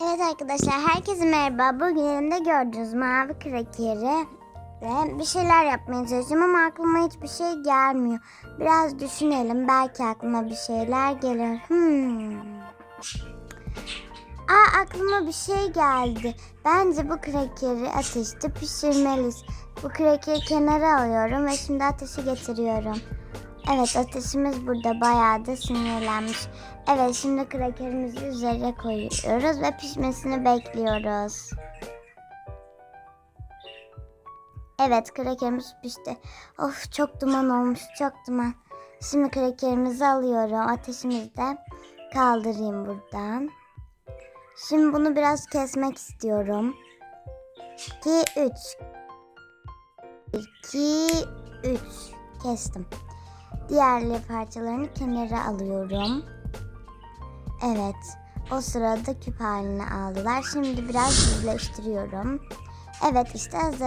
Evet arkadaşlar herkese merhaba. Bugün elimde gördüğünüz mavi krakeri ve bir şeyler yapmaya çalışıyorum ama aklıma hiçbir şey gelmiyor. Biraz düşünelim belki aklıma bir şeyler gelir. Hmm. Aa aklıma bir şey geldi. Bence bu krakeri ateşte pişirmeliyiz. Bu krakeri kenara alıyorum ve şimdi ateşe getiriyorum. Evet ateşimiz burada bayağı da sinirlenmiş. Evet şimdi krakerimizi üzerine koyuyoruz ve pişmesini bekliyoruz. Evet krakerimiz pişti. Of çok duman olmuş çok duman. Şimdi krakerimizi alıyorum. Ateşimizi de kaldırayım buradan. Şimdi bunu biraz kesmek istiyorum. 2 3 2 3 kestim. Diğerli parçalarını kenara alıyorum. Evet. O sırada küp haline aldılar. Şimdi biraz düzleştiriyorum. Evet işte hazır.